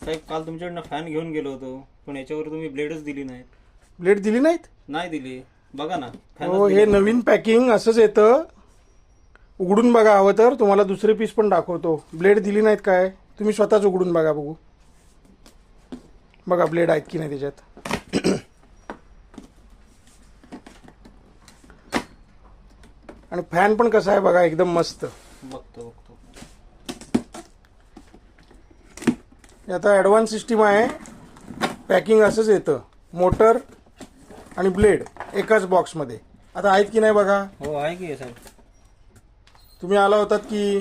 साहेब काल तुमच्याकडनं फॅन घेऊन गेलो होतो पण याच्यावर तुम्ही ब्लेडच दिली नाहीत. ब्लेड दिली नाहीत? नाही दिली. बघा ना हो हे नवीन पॅकिंग असंच येतं. उघडून बघा हवं तर तुम्हाला दुसरे पीस पण दाखवतो. ब्लेड दिली नाहीत काय? तुम्ही स्वतःच उघडून बघा बघू. बघा ब्लेड आहेत की नाही त्याच्यात. आणि फॅन पण कसा आहे बघा एकदम मस्त. बघतो बघतो हे आता ॲडव्हान्स सिस्टीम आहे. पॅकिंग असंच येतं. मोटर आणि ब्लेड एकाच बॉक्समध्ये आता आहेत की नाही बघा? हो आहे की साहेब. तुम्ही आला होतात की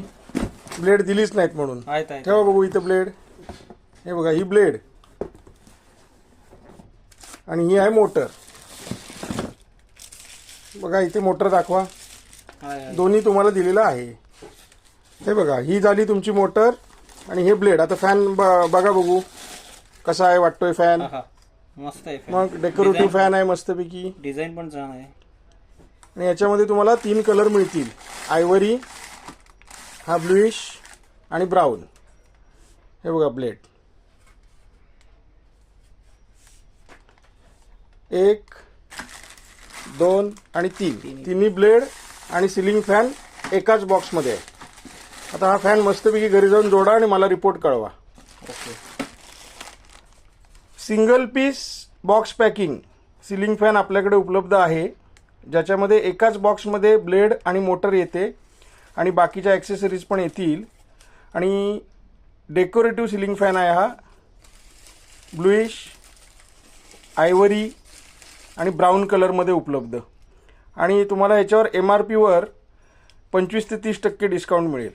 ब्लेड दिलीच नाहीत म्हणून. आहेत आहेत. ठेवा बघू इथं ब्लेड हे बघा ही ब्लेड आणि ही आहे मोटर बघा इथे मोटर दाखवा. आहे, आहे. दोन्ही तुम्हाला दिलेलं आहे. हे बघा ही झाली तुमची मोटर आणि हे ब्लेड आता फॅन बघा बघू. कसा आहे वाटतोय फॅन हा, हा. मस्त आहे मग डेकोरेटिव्ह फॅन आहे मस्तपैकी. डिझाईन पण छान आहे. आणि याच्यामध्ये तुम्हाला तीन कलर मिळतील. आयवरी हा ब्लुईश आणि ब्राऊन हे बघा ब्लेड एक दोन आणि तीन. तिन्ही ब्लेड आणि सिलिंग फॅन एकाच बॉक्समध्ये आहे. आता हा फॅन मस्तपैकी घरी जाऊन जोडा आणि मला रिपोर्ट कळवा. Okay single piece box packing ceiling fan आपल्याकडे उपलब्ध आहे. ज्याच्यामध्ये एकाच बॉक्समध्ये ब्लेड आणि मोटर येते आणि बाकीच्या ॲक्सेसरीज पण येतील. आणि डेकोरेटिव्ह सिलिंग फॅन आहे हा. ब्लुईश आयवरी आणि ब्राऊन कलरमध्ये उपलब्ध. आणि तुम्हाला याच्यावर एम आर पीवर पंचवीस ते तीस टक्के डिस्काउंट मिळेल.